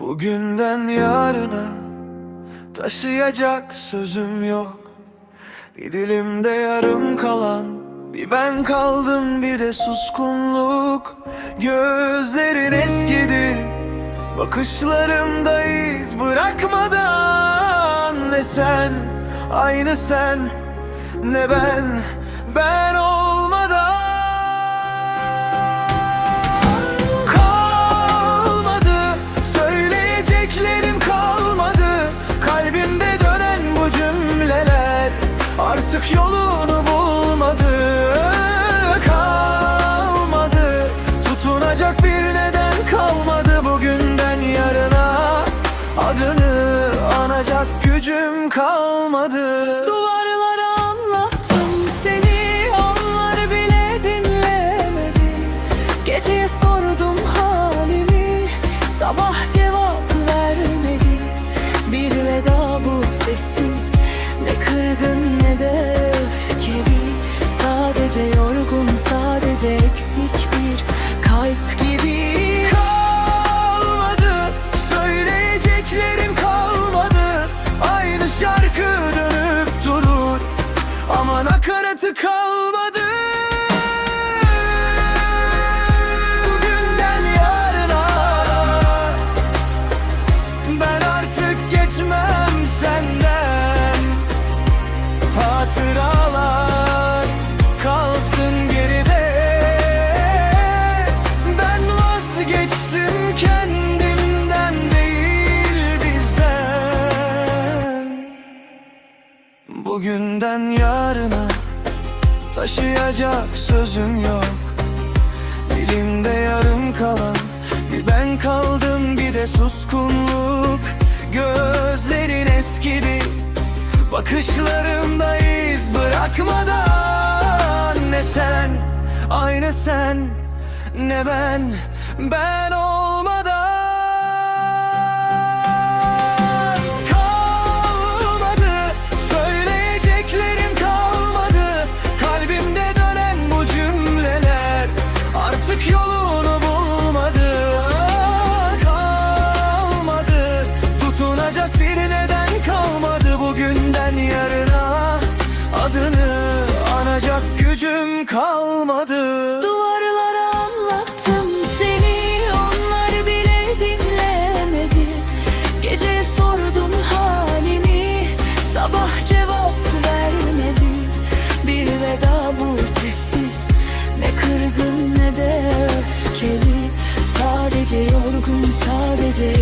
Bugünden yarına taşıyacak sözüm yok. Bir dilimde yarım kalan bir ben kaldım bir de suskunluk. Gözlerin eskidi Bakışlarımda iz bırakmadan Ne sen aynı sen ne ben. Ben olmadan Artık yolunu bulmadı Kalmadı. Tutunacak bir neden kalmadı Bugünden yarına. Adını anacak gücüm kalmadı Sadece yorgun sadece eksik bir kalp gibi. Kalmadı Söyleyeceklerim kalmadı. Aynı şarkı dönüp durur. Ama nakaratı kalmadı Bugünden yarına taşıyacak sözüm yok. Dilimde yarım kalan bir ben kaldım bir de suskunluk. Gözlerin eskidi Bakışlarımda iz bırakmadan. Ne sen aynı sen ne ben. Ben olmadan Tutunacak bir neden kalmadı Bugünden yarına. Adını anacak gücüm kalmadı. Duvarlara anlattım seni Onlar bile dinlemedi. Gece sordum halimi Sabah cevap vermedi. Bir veda bu sessiz Ne kırgın ne de öfkeli. Sadece yorgun sadece